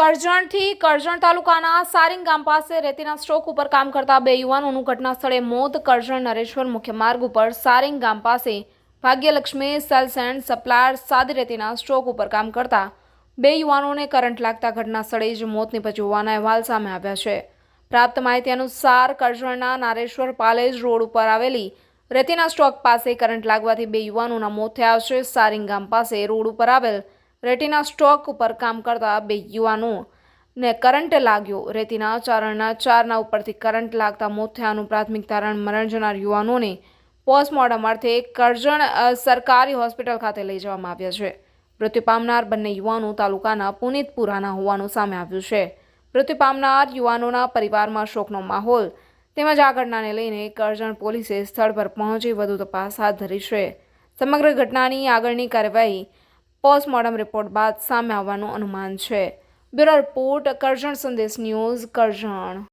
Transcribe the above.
કરજણથી કરજણ તાલુકાના સારિંગ ગામ પાસે રેતીના સ્ટોક ઉપર કામ કરતા બે યુવાનોનું ઘટના સ્થળે મોત. કરજણ નરેશ્વર મુખ્ય માર્ગ ઉપર સારિંગ ગામ પાસે ભાગ્યલક્ષ્મી સેલ્સ એન્ડ સપ્લાયર સાદી રેતીના સ્ટોક ઉપર કામ કરતા બે યુવાનોને કરંટ લાગતા ઘટના સ્થળે જ મોત નીપજ્યું હોવાના અહેવાલ સામે આવ્યા છે. પ્રાપ્ત માહિતી અનુસાર કરજણના નારેશ્વર પાલેજ રોડ ઉપર આવેલી રેતીના સ્ટોક પાસે કરંટ લાગવાથી બે યુવાનોના મોત થયા છે. સારિંગ ગામ પાસે રોડ ઉપર આવેલ રેતીના સ્ટોક ઉપર કામ કરતા બે યુવાનો ને કરંટ લાગ્યો. રેતીના ચારણના ચારના ઉપરથી કરંટ લાગતા મોત થયાનું પ્રાથમિક તારણ મરણ જનાર યુવાનોને પોસ્ટમોર્ટમ અર્થે કરજણ સરકારી હોસ્પિટલ ખાતે લઈ જવામાં આવ્યા છે. મૃત્યુ પામનાર બંને યુવાનો તાલુકાના પુનિતપુરાના હોવાનું સામે આવ્યું છે. મૃત્યુ પામનાર યુવાનોના પરિવારમાં શોકનો માહોલ તેમજ આ ઘટનાને લઈને કરજણ પોલીસે સ્થળ પર પહોંચી વધુ તપાસ હાથ ધરી છે. સમગ્ર ઘટનાની આગળની કાર્યવાહી પોસ્ટમોર્ટમ રિપોર્ટ બાદ સામે આવવાનું અનુમાન છે. બ્યુરો રિપોર્ટ કરજણ સંદેશ ન્યૂઝ કરજણ.